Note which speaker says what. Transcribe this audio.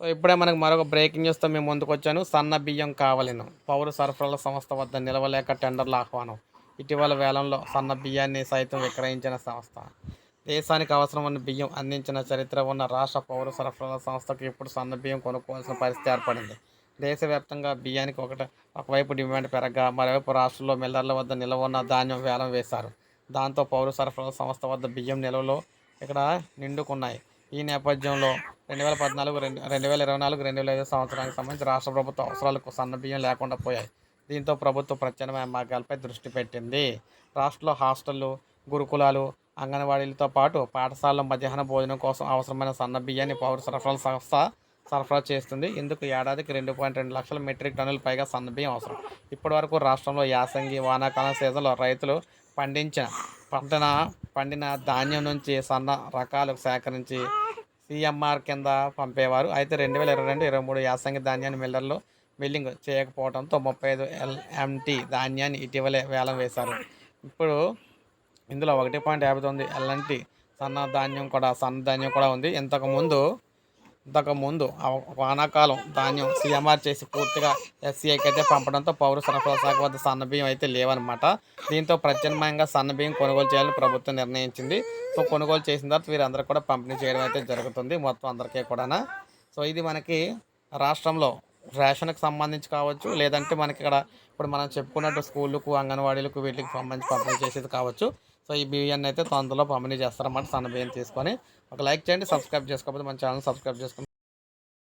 Speaker 1: So ఇప్పుడే మనకు మరొక బ్రేకింగ్ న్యూస్తో మేము ముందుకు వచ్చాను. సన్న బియ్యం కావలను. పౌర సరఫరాల సంస్థ వద్ద నిలవలేక టెండర్ల ఆహ్వానం. ఇటీవల వేలంలో సన్న బియ్యాన్ని సైతం విక్రయించిన సంస్థ. దేశానికి అవసరమైన బియ్యం అందించిన చరిత్ర ఉన్న రాష్ట్ర పౌర సరఫరాల సంస్థకు ఇప్పుడు సన్న బియ్యం కొనుక్కోవాల్సిన పరిస్థితి ఏర్పడింది. దేశవ్యాప్తంగా బియ్యానికి ఒకటి ఒకవైపు డిమాండ్ పెరగగా మరోవైపు రాష్ట్రంలో మిల్లర్ల వద్ద నిల్వ ఉన్న ధాన్యం వేలం వేశారు. దాంతో పౌర సరఫరాల సంస్థ వద్ద బియ్యం నిల్వలు ఇక్కడ నిండుకున్నాయి. ఈ నేపథ్యంలో రెండు వేల పద్నాలుగు రెండు రెండు వేల ఇరవై నాలుగు రెండు వేల ఐదు సంవత్సరానికి సంబంధించి రాష్ట్ర ప్రభుత్వ అవసరాలకు సన్న బియ్యం లేకుండా పోయాయి. దీంతో ప్రభుత్వం ప్రత్యామ్నాయ మార్గాలపై దృష్టి పెట్టింది. రాష్ట్రంలో హాస్టళ్ళు గురుకులాలు అంగన్వాడీలతో పాటు పాఠశాలలో మధ్యాహ్న భోజనం కోసం అవసరమైన సన్న బియ్యాన్ని పౌర సరఫరాల సంస్థ సరఫరా చేస్తుంది. ఇందుకు ఏడాదికి రెండు పాయింట్ రెండు లక్షల మెట్రిక్ టన్నుల పైగా సన్న బియ్యం అవసరం. ఇప్పటి వరకు రాష్ట్రంలో యాసంగి వానాకాలం సీజన్లో రైతులు పండించిన పంటన పండిన ధాన్యం నుంచి సన్న రకాలు సేకరించి సిఎంఆర్ కింద పంపేవారు. అయితే రెండు వేల ఇరవై రెండు ఇరవై మూడు యాసంగి ధాన్యాన్ని మిల్లర్లు మిల్లింగ్ చేయకపోవడంతో ముప్పై ఐదు ఎల్ఎంటీ ధాన్యాన్ని ఇటీవలే వేలం వేశారు. ఇప్పుడు ఇందులో ఒకటి పాయింట్ యాభై తొమ్మిది ఎల్ఎంటీ సన్న ధాన్యం కూడా సన్న ధాన్యం కూడా ఉంది. ఇంతకుముందు ఇంతకుముందు ఇంతకు ముందు వానాకాలం ధాన్యం సీఎంఆర్ చేసి పూర్తిగా ఎస్సీఐకి అయితే పంపడంతో పౌర సరఫరా శాఖ వద్ద సన్న బియ్యం అయితే లేవన్నమాట. దీంతో ప్రత్యామ్నాయంగా సన్న బియ్యం కొనుగోలు చేయాలని ప్రభుత్వం నిర్ణయించింది. సో కొనుగోలు చేసిన తర్వాత వీరందరూ కూడా పంపిణీ చేయడం అయితే జరుగుతుంది మొత్తం అందరికీ కూడా సో ఇది మనకి రాష్ట్రంలో రేషన్కి సంబంధించి కావచ్చు లేదంటే మనకి ఇక్కడ ఇప్పుడు మనం చెప్పుకున్నట్టు స్కూళ్ళకు అంగన్వాడీలకు వీటికి సంబంధించి పంపిణీ చేసేది కావచ్చు. సో ఈ బియ్యాన్ని అయితే తొందరలో పంపిణీ చేస్తారన్నమాట సన్న బియ్యం తీసుకొని. ఒక లైక్ చేయండి సబ్స్క్రైబ్ చేసుకోకపోతే మన ఛానల్ సబ్స్క్రైబ్ చేసుకోండి